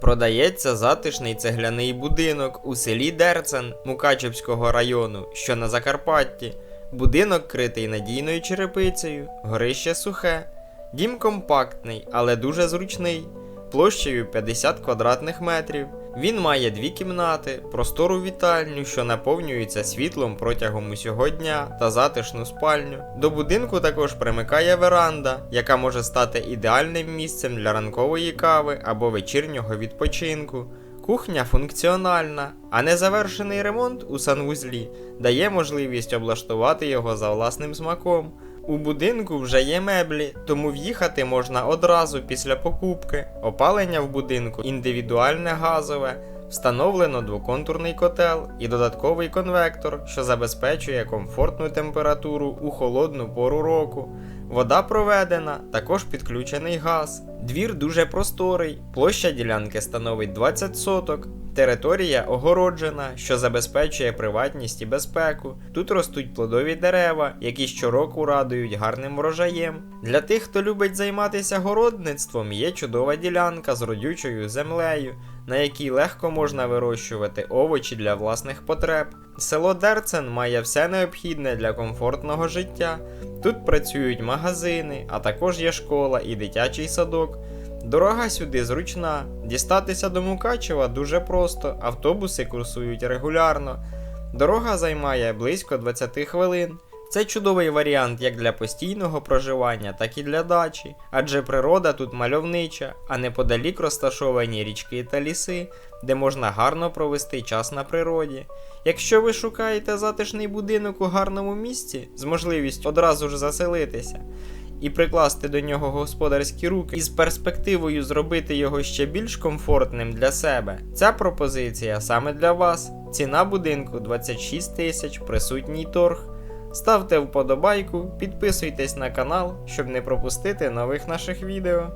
Продається затишний цегляний будинок у селі Дерцен Мукачевського району, що на Закарпатті. Будинок критий надійною черепицею, горище сухе. Дім компактний, але дуже зручний, площею 50 квадратних метрів. Він має дві кімнати, простору вітальню, що наповнюється світлом протягом усього дня та затишну спальню. До будинку також примикає веранда, яка може стати ідеальним місцем для ранкової кави або вечірнього відпочинку. Кухня функціональна, а незавершений ремонт у санвузлі дає можливість облаштувати його за власним смаком. У будинку вже є меблі, тому в'їхати можна одразу після покупки. Опалення в будинку індивідуальне газове, встановлено двоконтурний котел і додатковий конвектор, що забезпечує комфортну температуру у холодну пору року. Вода проведена, також підключений газ. Двір дуже просторий, площа ділянки становить 20 соток. Територія огороджена, що забезпечує приватність і безпеку. Тут ростуть плодові дерева, які щороку радують гарним врожаєм. Для тих, хто любить займатися городництвом, є чудова ділянка з родючою землею, на якій легко можна вирощувати овочі для власних потреб. Село Дерцен має все необхідне для комфортного життя. Тут працюють магазини, а також є школа і дитячий садок. Дорога сюди зручна. Дістатися до Мукачева дуже просто, автобуси курсують регулярно. Дорога займає близько 20 хвилин. Це чудовий варіант як для постійного проживання, так і для дачі, адже природа тут мальовнича, а неподалік розташовані річки та ліси, де можна гарно провести час на природі. Якщо ви шукаєте затишний будинок у гарному місці з можливістю одразу ж заселитися, і прикласти до нього господарські руки із перспективою зробити його ще більш комфортним для себе. Ця пропозиція саме для вас. Ціна будинку 26 тисяч, присутній торг. Ставте вподобайку, підписуйтесь на канал, щоб не пропустити нових наших відео.